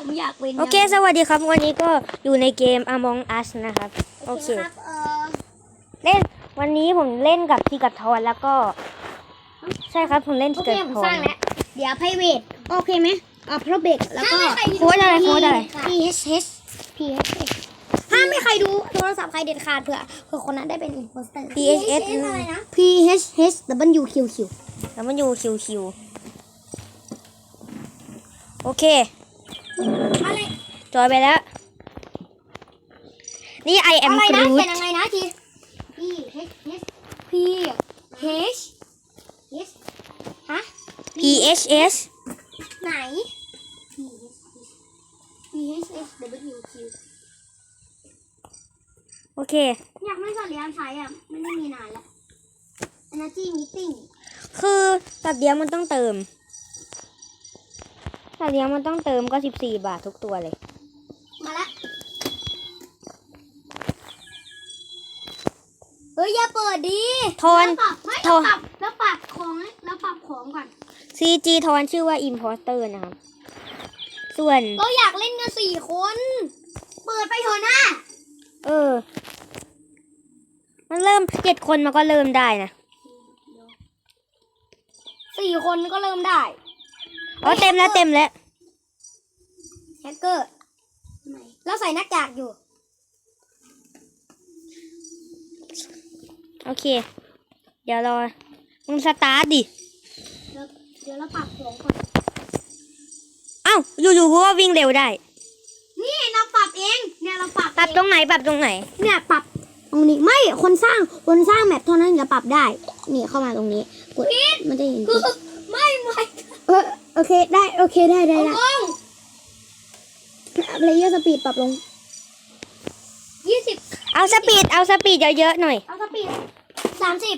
ผมอยากเป็นโอเค สวัสดีครับ วันนี้ก็อยู่ในเกม Among Us นะครับ โอเคครับเออเล่นวันนี้ผมเล่นกับทีกับทอนแล้วก็ ใช่ครับผมเล่นโอทีเคกับผมทอสร้านงแล้ว เดี๋ยวไพรเวทโอเคไหมอ่าพรเบกแล้วก็ โค้ดอะไรโค้ดอะไร P H H P H H ห้ามไม่ใครดูโทรศัพท์ใครเด็ดขาดเผื่อเผื่อคนนั้นได้เป็นอินโพสเตอร์ P H S P H H W Q Q แล้วมันอยู่คิวคิวโอเค อะไรจอยไปแล้ว นี่ I am อะไรนะ Groot เขียนยังไงนะที P H H P H H ฮะ P H S ไหน P H H P H H W Q โอเค อยากไม่สอนเรียนใช้อะไม่ได้มีนานแล้ว Energy Meeting คือสัตว์เลี้ยงมันต้องเติม สัตว์เลี้ยงมันต้องเติมก็14บาททุกตัวเลย มาละ เฮ้ย อย่าเปิดดิทอนแล้วปรับไม่ทเราอน ปรับแล้วปรับของแล้วปรับของก่อน CG ทอนชื่อว่า Imposter นะครับ ส่วน เราอยากเล่นกันสี่คน เปิดไปเถอะนะเออ มันเริ่มเจ็ดคนมันก็เริ่มได้นะสี่คนก็เริ่มได้ อ๋อเต็มแล้วเต็มแล้ว แฮกเกอร์เราใส่หน้ากากอยู่ โอเค เดี๋ยวรอมึงสตาร์ทดิ เดี๋ยวเดี๋ยวเราปรับของก่อน เอ้าอยู่ๆกูว่าวิ่งเร็วได้ นี่เราปรับเอง เนี่ยเราปรับปรับตรงไหนปรับตรงไหน เนี่ยปรับตรงนี้ไม่คนสร้างคนสร้างแมปเท่านั้นจะปรับได้ นี่เข้ามาตรงนี้กดมันจะเห็นคือไม่ไม่เออโอเคได้โอเคได้ได้ได้ เลเยอร์สปีดปรับลงยี่สิบเอาสปีดเอาสปีดเยอะๆหน่อย เอาสปีดสามสิบ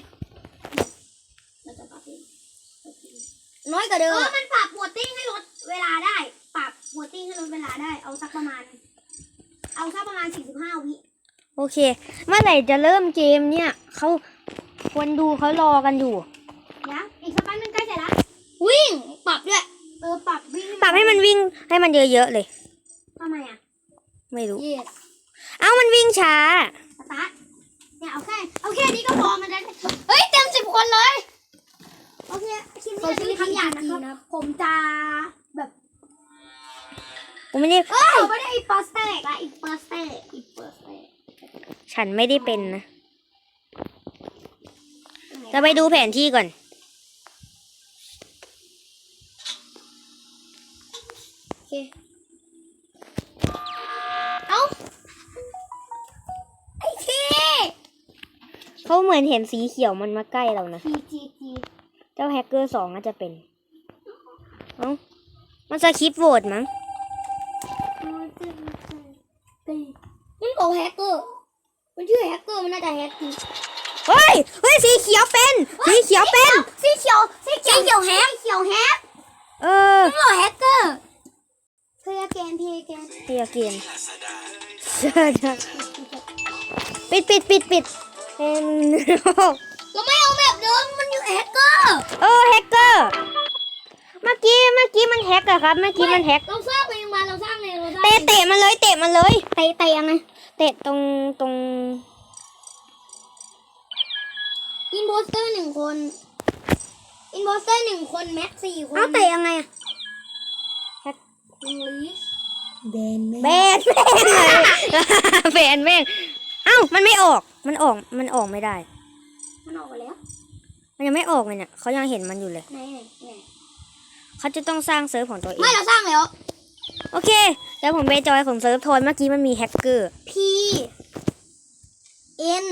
น้อยกว่าเดิมเออมันปรับโหมดติ้งให้ลดเวลาได้ ปรับโหมดติ้งให้ลดเวลาได้ เอาสักประมาณ เอาสักประมาณสี่สิบห้าวิโอเค เมื่อไหร่จะเริ่มเกมเนี่ยเขาคนดูเขารอกันอยู่ยังอีกสักแป๊บนึงใกล้เสร็จแล้ววิ่ง ปรับด้วย เออ ปรับวิ่ง ปรับให้มันวิ่งให้มันเยอะๆเลยทำไมอะ ไม่รู้ yes เอ้ามันวิ่งช้า สตาร์ทเนี่ยเอาแค่เอาแค่นี้ก็พอมันจะเฮ้ยเต็มสิบคนเลย โอเคคลิปนี้จะมีคำหยาบนะครับ ผมจะแบบกูไม่ได้เอ้ยไม่ได้อีปอสเตอร์ละอีปอสเตอร์อีปอสเตอร์ฉันไม่ได้เป็นนะจะไปดูแผนที่ก่อน โอเค เขาเหมือนเห็นสีเขียวมันมาใกล้เรานะทีทีทีเจ้าแฮกเกอร์สองน่าจะเป็น เอ้า มันสคริปต์โหวตมั้งมันบอกแฮกเกอร์ มันชื่อแฮกเกอร์มันน่าจะแฮกจริงเฮ้ย เฮ้ย สีเขียวเป็น สีเขียวเป็น สีเขียวสีเขียวสีเขียวแฮกสีเขียวแฮกเออมันบอกแฮกเกอร์เพย์แกนเพย์แกนเตียเกมปิดปิดปิดปิด เป็นเราไม่เอาแบบเดิมมันอยู่แฮกเกอร์เออแฮกเกอร์ เมื่อกี้เมื่อกี้มันแฮกอะครับ เมื่อกี้มันแฮกเราสร้างเองมาเราสร้างเองเราสร้างเตะเตะมันเลยเตะมันเลยเตะเตะยังไงเตะตรงตรงอินโพสเตอร์หนึ่งคนอินโพสเตอร์หนึ่งคนแม็กสี่คนเอาเตะยังไงอะอิงลิชแบนแบนแม่งเลยแบนแม่งเอ้ามันไม่ออก มันออกมันออกไม่ได้ มันออกไปแล้ว มันยังไม่ออกเลยเนี่ยเขายังเห็นมันอยู่เลย ไหนไหนไหนเขาจะต้องสร้างเซิร์ฟของตัวเอง ไม่เราสร้างแล้ว โอเค แล้วผมไปจอยของเซิร์ฟโทนเมื่อกี้มันมีแฮกเกอร์ P N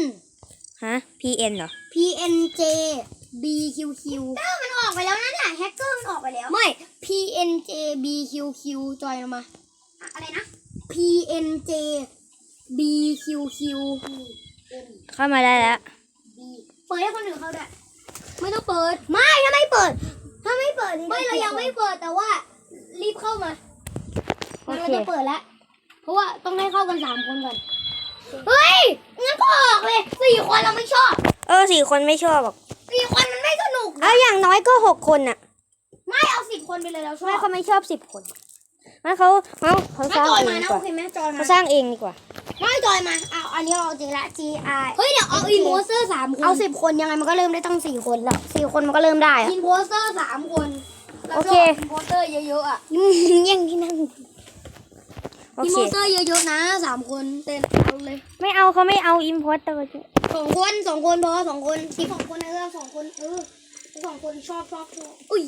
ฮะ PN เหรอ P N J B Q Q เออมันออกไปแล้วนะเนี่ยแฮกเกอร์มันออกไปแล้ว ไม่ P N J B Q Q จอยลงมา อะอะไรนะ P N J B Q Q N เข้ามาได้แล้ว B เปิดให้คนอื่นเขาด้วยไม่ต้องเปิด ไม่ถ้าไม่เปิด ถ้าไม่เปิดไม่เรายังไม่เปิดแต่ว่า รีบเข้ามาโอเราเค จะเปิดแล้ว เพราะว่าต้องให้เข้ากันสามคนก่อน เฮ้ย งั้นก็ออกเลยสี่คนเราไม่ชอบเออสี่คนไม่ชอบหรอกสี่คนมันไม่สนุก เอาอย่างน้อยก็หกคนน่ะไม่เอาสิบคนไปเลยเราชอไม่บเขาไม่ชอบสิบคนงั้นเขาเขาเขาไม่สร้างจอยเอมางดีนะกโอว่าเคไหมจอยมาเขาสร้างเองดีกว่า ไม่จอยมา เอาอันนี้เราจริงละ G I เฮ้ยเดี๋ยวเอาอินโพสเตอร์สามคนเอาสิบคนยังไงมันก็เริ่มได้ตั้งสี่คนแล้วสี่คนมันก็เริ่มได้อินโพสเตอร์สามคนโอเค อินโพสเตอร์เยอะๆอะยังที่นั่งโออินเคโพสเตอร์เยอะๆนะสามคนเต้นเอาเลยไม่เอาเขาไม่เอาอิมพอร์เตอร์สองคนสองคนพอสองคนที่สองคนเออสองคนเออสองคนชอบชอบชอบอุ้ย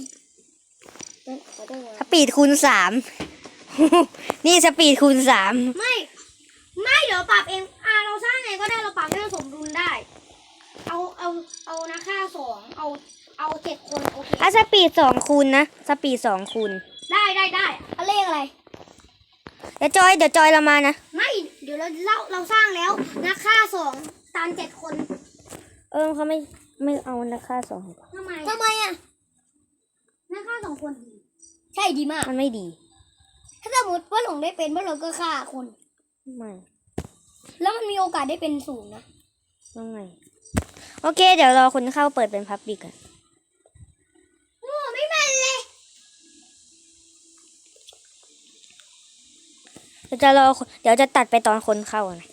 เต้นขอโทษสนะปีดคูณสาม นี่สปีดคูณสามไม่ ไม่เดี๋ยวปรับเองอ่าเราสร้างไงก็ได้เราปรับให้มันสมดุลได้ เอาเอาเอานะค่าสองเอาเอาเจ็ดคนโอเคอะสปีดสองคูณนะสปีดสองคูณได้ได้ได้เอาเลขอะไร เดี๋ยวจอยเดี๋ยวจอยเรามานะ ไม่เดี๋ยวเราเราเราสร้างแล้วนะค่าสองตามเจ็ดคนเออเขาไม่ไม่เอานะค่าสองทำไมทำไมอะนะค่าสองคนดี ใช่ดีมาก มันไม่ดี ถ้าสมมติว่าหลงได้เป็นว่าเราก็ฆ่าคน ไม่ แล้วมันมีโอกาสได้เป็นสูงนะไม่โอเค เดี๋ยวรอคนเข้าเปิดเป็นพับบิกอะโอ้ไม่แม่นเลยเดี๋ยวจะรอคนเดี๋ยวจะตัดไปตอนคนเข้านะ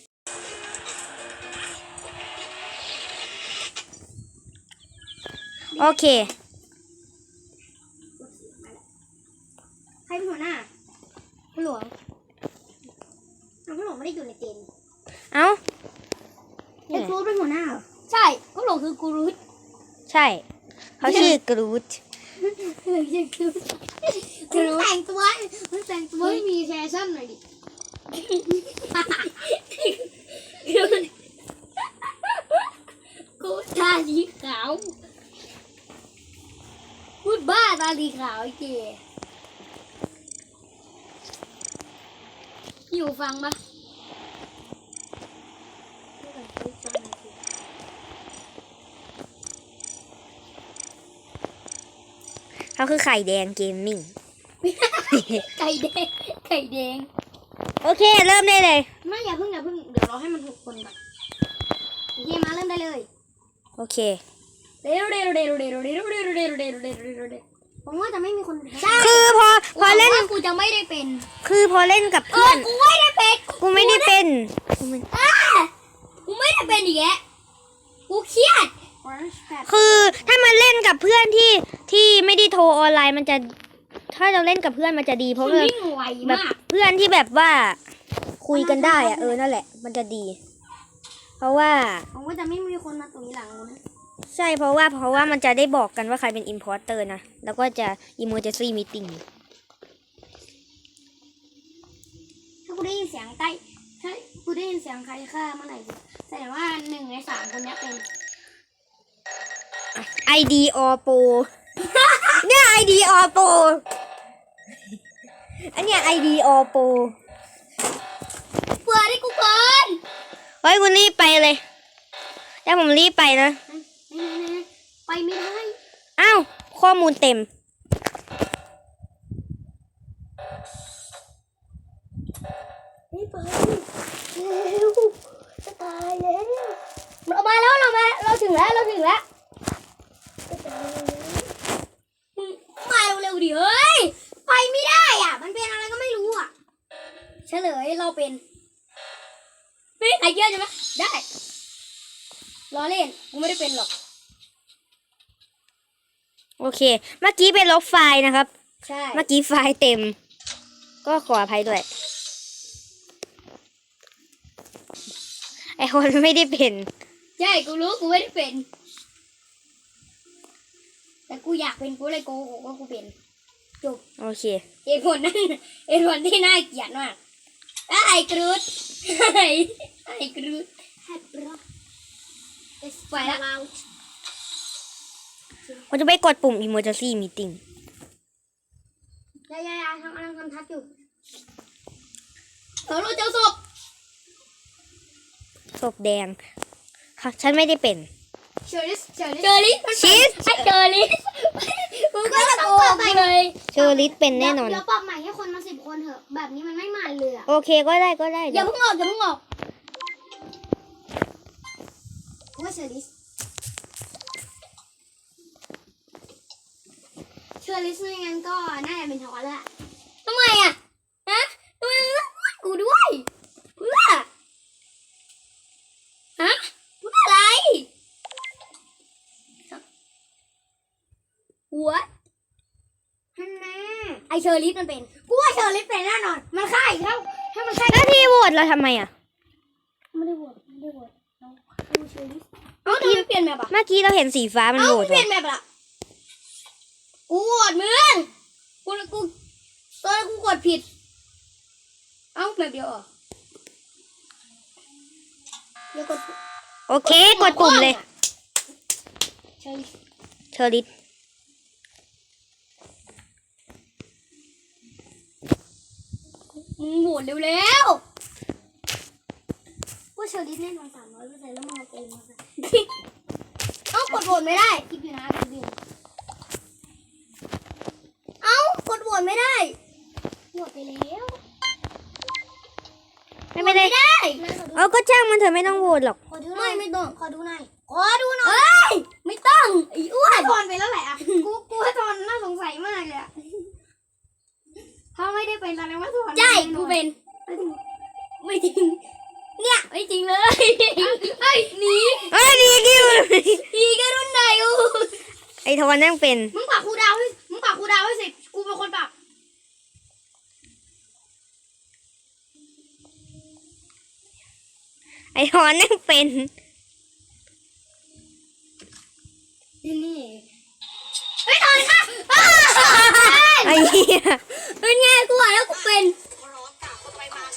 โอเค ใครเป็นหัวหน้าคุณหลวง อ้าวคุณหลวงไม่ได้อยู่ในเกมเอ้าไอ้กรูดเป็นหัวหน้าเหรอใช่คุณหลวงคือกรูดใช่ เขาชื่อกรูดเออใช่กรูดคุณแต่งตัวคุณแต่งตัวให้มีแฟชั่นหน่อยดิกูตาสีขาวพูดบ้าตาสีขาวไอ้เก๋ อยู่ฟังปะเขาคือไข่แดงเกมมิ่ง ไก่แดง ไก่แดง โอเค เริ่มได้เลย ไม่อย่าเพิ่งอย่าเพิ่งเดี๋ยวรอให้มันหกคนก่อนโอเคมาเริ่มได้เลย โอเค เร็วเร็วเร็วเร็วเร็วเร็วเร็วเร็วเร็วเร็วเร็วเร็ว ผมว่าจะไม่มีคนใช่คือพอพอเล่นว่ากูจะไม่ได้เป็น คือพอเล่นกับเอเพื่ออนกูไม่ได้เป็นกูไม่ได้เป็นกูไม่อ่ากูไม่ได้เป็นอีกแล้วกูเครียดคือถ้ามันเล่นกับเพื่อนที่ที่ไม่ได้โทรออนไลน์มันจะ ถ้าเราเล่นกับเพื่อนมันจะดีเพมัราะนว่าวิ่งไวแบบมากเพื่อนที่แบบว่าคุยกันได้อะเออนั่นแหละ มันจะดี เพราะว่าผมว่าจะไม่มีคนมาตุยหลังกูนะ ใช่เพราะว่าเพราะว่ามันจะได้บอกกันว่าใครเป็นอิมพอร์เตอร์นะ แล้วก็จะ emergency meeting ถ้ากูได้ยินเสียงใกล้ถ้ากูได้ยินเสียงใครฆ่าเมื่อไหร่แสดงว่าหนึ่งในสามคนเนี้ยเป็น ID or pro เนี่ย ID or pro อันเนี้ย ID or pro เปิดให้กูก่อนเฮ้ยคุณรีบไปเลยเดี๋ยวผมรีบไปนะ ไปไม่ได้ อ้าว ข้อมูลเต็มไม่ไปเร็วจะตายแล้วเรามาแล้วเรามาเราถึงแล้วเราถึงแล้วมาเร็วๆดิเฮ้ยไปไม่ได้อะ มันเป็นอะไรก็ไม่รู้อะ เฉลยเราเป็นเป็นไอเดียใช่ไหมได้ล้อเล่นกูไม่ได้เป็นหรอก โอเค เมื่อกี้เป็นลบไฟล์นะครับ ใช่ เมื่อกี้ไฟล์เต็ม ก็ขออภัยด้วย ไอคนไม่ได้เป็น ใช่ กูรู้กูไม่ได้เป็น แต่กูอยากเป็นกูเลยโกหกว่ากูเป็นโอเคเหตุผลนั้นเหตุผลที่น่าเกลียดมากไอ้กรูดไอ้ไอ้กรูดไอ้กรูดไปแล้ว ผมจะไปกดปุ่ม emergency meeting ยายายาทำอะไรทำทักอยู่เออเราเจอศพศพแดงค่ะฉันไม่ได้เป็นเชอริสเชอริสเชอริสชีสใช่เชอริสมึงก็ตะโกนไปเลยเชอริสเป็นแน่นอนเดี๋ยวปรับใหม่ให้คนมาสิบคนเถอะแบบนี้มันไม่มันเลยอะโอเคก็ได้ก็ได้อย่าเพิ่งออกอย่าเพิ่งออกว่าเชอริส ช่วยลิสไม่งั้นก็น่าจะเป็นทอสแล้วทำไมอะฮะทำไมมันกูด้วยเพื่อฮะเพื่ออะไร What ฮันน่ไอเชอร์ลิสมันเป็น กูว่าเชอร์ลิสเป็นแน่นอน มันฆ่าอีกแล้วถ้ามันฆ่าแล้วพี่โหวตเราทำไมอะไม่ได้โหวตไม่ได้โหวตเราดูเชอร์ลิสเอ้าทำไมเปลี่ยนแบบอะเมื่อกี้เราเห็นสีฟ้ามันโหวตเปลี่ยนแบบละ กูโหวตมึงกูกูตอนนนกูกดผิด เอ้าแบบเดียวเหรอเดี๋ยวกดโอเค กดปุ่มเลยเชอร์ลิฟเชอริสมึงโหวตเร็วๆว่าเชอร์ลิฟแน่นอนสามร้อยเปอร์เซ็นต์แล้วมึงเอาเองมาใส่เอ้ากดโหวตไม่ได้คลิปอยู่นะคลิปอยู่เอ้ากดโหวตไม่ได้โหวตไปแล้ว ไม่ไม่ได้ได้เออก็จ้างมันเถอะไม่ต้องโหวตหรอก ขอดูหน่อยไม่ต้องขอดูหน่อยขอดูหน่อยเอ้ยไม่ต้องไอ้อ้วนทอนไปแล้วแหละกูกูให้ทอนน่าสงสัยมากเลยอะถ้าไม่ได้เป็นแสดงว่าทอนใช่กูเป็น ไม่จริง เนี่ยไม่จริงเลยไอ้ยหนีเอ้ยดีกิ้วหนีกันรุ่นไหนอูไอ้ทอนนั่งเป็นมึงปากครูดาวให้มึงปากครูดาวให้สิกูเป็นคนปาก ไอ้ทอนนั่งเป็นนี่นี่เฮ้ยทอนค่ะอ้าวไอ้เหี้ยเป็นไงกูอะแล้วกูเป็น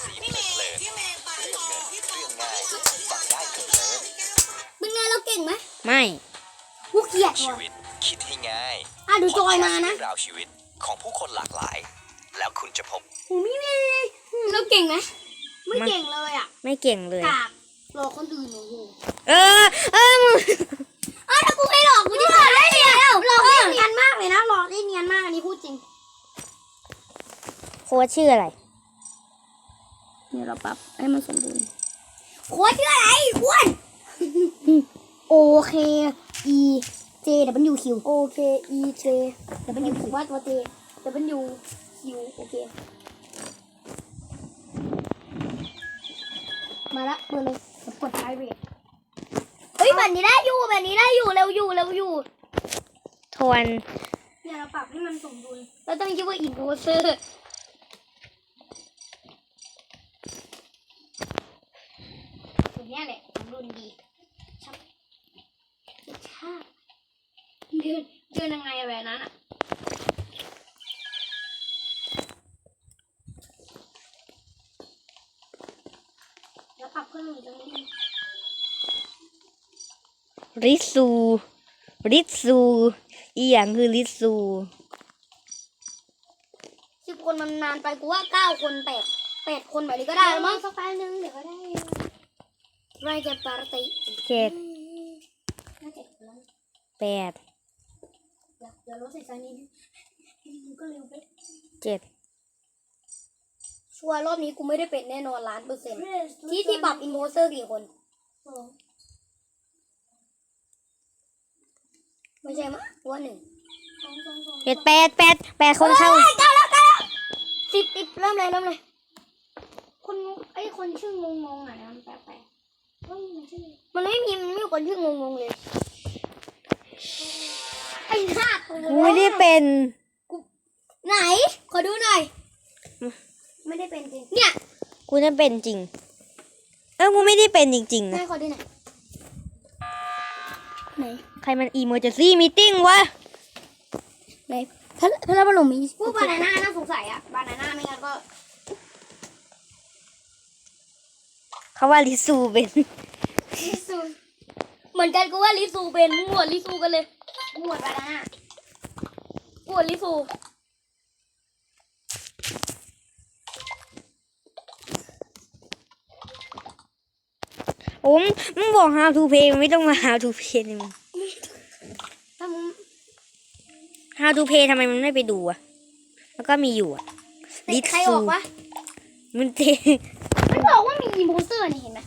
สีเพลินเรื่องเงินเรื่องง่ายฟังได้เพลินเป็นไงเราเก่งไหมไม่กูเกลียดชีว่ะวิตคิดให้ง่ายอะดูจอยมานะเรื่องราวชีวิตของผู้คนหลากหลาย แล้วคุณจะพบหูไม่เลยเราเก่งไหมไม่เก่งเลยอะ ไม่เก่งเลยกาก หลอกคนอื่นโอ้โหเออ เออมึงอ้าวถ้ากูไม่หลอกกูจะหลอกได้เนียนหลอกได้เนียนมากเลยนะหลอกได้เนียนมากอันนี้พูดจริงโค้ชชื่ออะไรเนี่ยเราปรับให้มันสมดุลโค้ชชื่ออะไรอ้วนโอเค E J W Q โอเค E J W Q ว่าตัว J W Q โอเค มาละเปิดเลยเดี๋ยว กดไพรเวทเฮ้ยแบบนี้ได้อยู่แบบนี้ได้อยู่เร็วอยู่เร็วอยู่ทวนเนี่ยเราปรับให้มันสมดุลเราต้องชื่อว่าอินโพเซอร์ตัวเนี้ยแหละสมดุลดีชับชาเดินเดินยังไงอะแบบนั้นอะแล้วปรับเพิ่มอีกตรงนี้ ริซูริซูอีอย่างคือริซูสิบคนมันนานไปกูว่าเก้าคนแปดแปดคนแบบนี้ก็ได้แล้วมั้งสักแป๊บนึงเดี๋ยวก็ได้ไรจะปาร์ตี้เจ็ดน่าเจ็ดคนแล้วแปดเดี๋ยวเดี๋ยวรถใส่ซานี้มันก็เร็วไปเจ็ดชัวร์รอบนี้กูไม่ได้เป็นแน่นอนล้านเปอร์เซ็นต์ที่ที่ปรับอินโพเซอร์กี่คน ไม่ใช่มั้ยว่าหนึ่งเจ็ดแปดแปดแปดคนเข้าเฮ้ยเก้าแล้วเก้าแล้วสิบสิบเริ่มเลยเริ่มเลย คนไอ้คนชื่องงงๆอะนะมันแปลกๆเฮ้ยมันชื่อมันไม่มีมันไม่มีคนชื่องงงๆเลยไอ้หน้าตัวกูไม่ได้เป็นไหน ขอดูหน่อย ไม่ได้เป็นจริง เนี่ย กูน่าเป็นจริง เออกูไม่ได้เป็นจริงๆให้นะขอดูหน่อย ไหนใครมันอีเมอร์เจนซี่มีติ้งวะไหนถ้าถ้าเราเป็นหลงมีพวกบานาน่าน่าสงสัยอะบานาน่าไม่งั้นก็เขาว่าลิซูเป็นลิซูเหมือนกันกูว่าลิซูเป็นหมวดลิซูกันเลยหมวดบานาน่าหมวดลิซู โอ้มมึงบอก how to play มึงไม่ต้องมา how to play นี่มึง ถ้ามึง how to play ทำไมมันไม่ไปดูอะแล้วก็มีอยู่อะติดใครออกวะมันเทมันบอกว่ามีอิมโพสเตอร์นี่เห็นไหม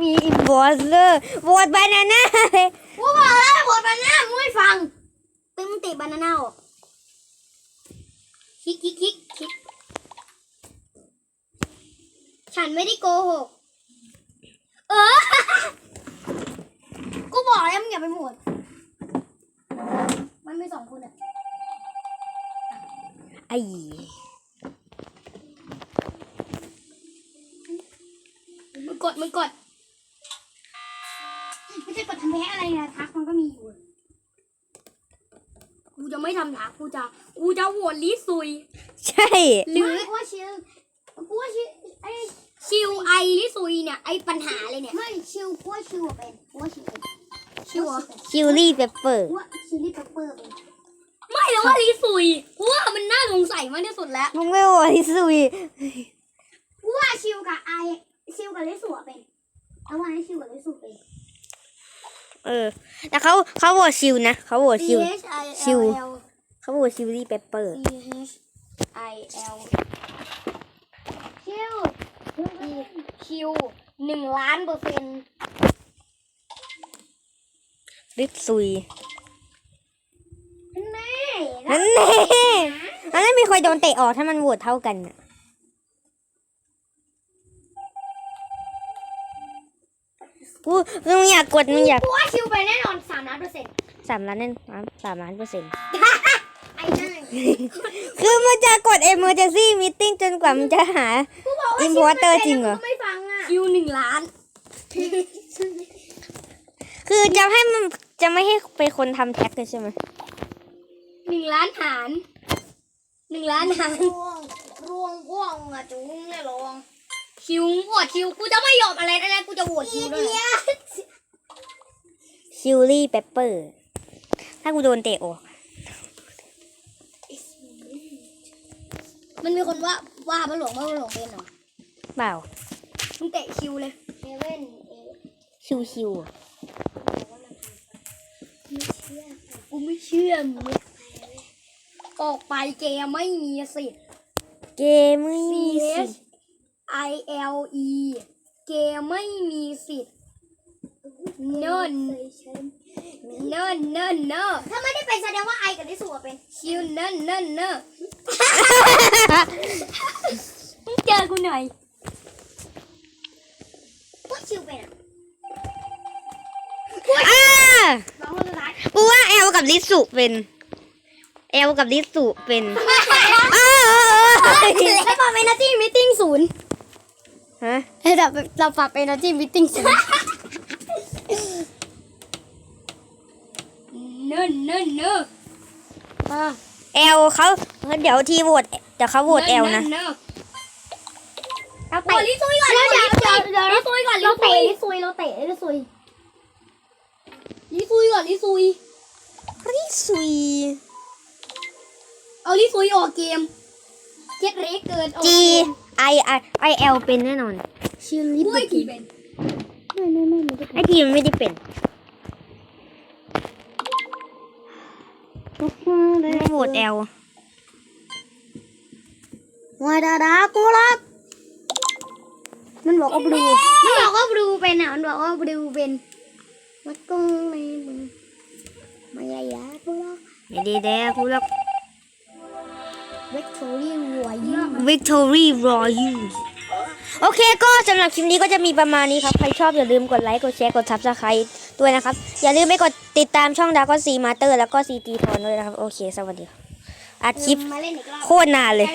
มีอินบอสเลอร์บอสบานาน่ากูบอกแล้วหมวดบานาน่ามึงไม่ฟังตึงติดบานาน่าออกคลิกคลิกคลิกคลิก ฉันไม่ได้โกหก เออ กูบอกแล้วมึงอย่าไปหมวดมันมีสองคนอะไอ้มึงกดมึงกดไม่ใช่กดทำแพ้อะไรนะทักมันก็มีอยู่ กูจะไม่ทำทักกูจะ กูจะโหวตลิซุย ใช่ หรือว่าชิวกูว่าชิว ไอชิวไอลิซุยเนี่ยไอปัญหาเลยเนี่ย ไม่ชิวกูว่าชิวอะเป็นกูว่าชิวเป็นชิวเหรอคิวรี่เปเปอร์กูว่าชิลลี่เปปเปอร์เป็นไม่แล้วว่าลิซุยกูว่ามันน่าสงสัยมากที่สุดแล้วมึงไม่โหวตลิซุยกูว่าชิวกับไอชิวกับลิซุอะเป็นเอาว่าให้ชิวกับลิซุเป็น เออ แต่เขาเขาโหวตชิวนะเขาโหวตชิว H I ชิว L เขาโหวตชิวรี่เปเปอร์ C H I L ชิว ชิวหนึ่งล้านเปอร์เซ็นต์ลิซุยแน่นั่นแน่อันนั้นมีใครโดนเตะออกถ้ามันโหวตเท่ากันน่ะกูมึงอยากกดมึงอยาก กูว่าชิวไปแน่นอนสามล้านเปอร์เซ็นต์สามล้านแน่นสามล้านเปอร์เซ็นต์ไอ้นั่น คือมันจะกด emergency meeting จนกว่ามันจะหา กูบอกว่า Importer จริงเหรอกูไม่ฟังอะชิวหนึ่งล้าน คือจะให้มันจะไม่ให้เป็นคนทำแท็กเลยใช่ไหมหนึ่งล้านหารหนึ่งล้านหารรวงรวงว่องอะจุ้งเลยรวงชิวโหวตชิว กูจะไม่ยอมอะไรนะนะกูจะโหวตชิวด้วยชิลลี่เปเปอร์ ถ้ากูโดนเตะออก มันมีคนว่าว่าพระหลวงพระหลวงเป็นเหรอเปล่ามึงเตะคิวเลยเอเว่นเอชิวชิวกูไม่เชื่อมึงออกไปเกมไม่มีสิทธิ์เกมไม่ C มีสิ H I L E เกมไม่มีสิทธิ์ เนิ่นเนิ่นเนิ่นเนิ่นถ้าไม่ได้เป็นแสดงว่าไอกับลิสูเป็นคิวเนิ่นเนิ่นเนิ่นมึงเจอกูหน่อยว่าชิวเป็นอะอ่าน้องคนสุดท้ายกูว่าเอลกับลิสุเป็นเอลกับลิสุเป็นอ้าให้ปรับเป็นนาทีมิทติ้งศูนย์ฮะให้เราเราปรับเป็นนาทีมิทติ้งศูนย์เนิ่นเนิ่นเนิ่นอ่าเอลเขาเดี๋ยวทีโหวตเดี๋ยวเขาโหวตเอลนะเราเตะลิซุยก่อนเราเดี๋ยวเดี๋ยวเดี๋ยวลิซุยก่อนเราเตะลิซุยเราเตะลิซุยลิซุยก่อนลิซุยลิสุยเอาลิซุยออกเกมเจ็ดเล็กเกินออกจีเกมไอไอไอเอลเป็นแน่นอนชิลลี่ด้วยกี่เป็นไอทีมันไม่ได้เป็น ไม่โหวตเอลวายดาดากูรักมันบอกว่าบลูมันบอกว่าบลูเป็นอะมันบอกว่าบลูเป็นมัดกงในมึงมายายากูรักไม่ได้แด้กูรักเวกตอรี่วอยิ่ง Victory Royal โอเคก็สำหรับคลิปนี้ก็จะมีประมาณนี้ครับ ใครชอบอย่าลืมกดไลค์ กดแชร์ กด subscribe ด้วยนะครับ อย่าลืมไปกด ติดตามช่องดาก็ซีมาเตอร์แล้วก็ซีจีทอนด้วยนะครับ โอเค สวัสดีครับอัดคลิปมาเล่นอีกรอบโคตรนานเลย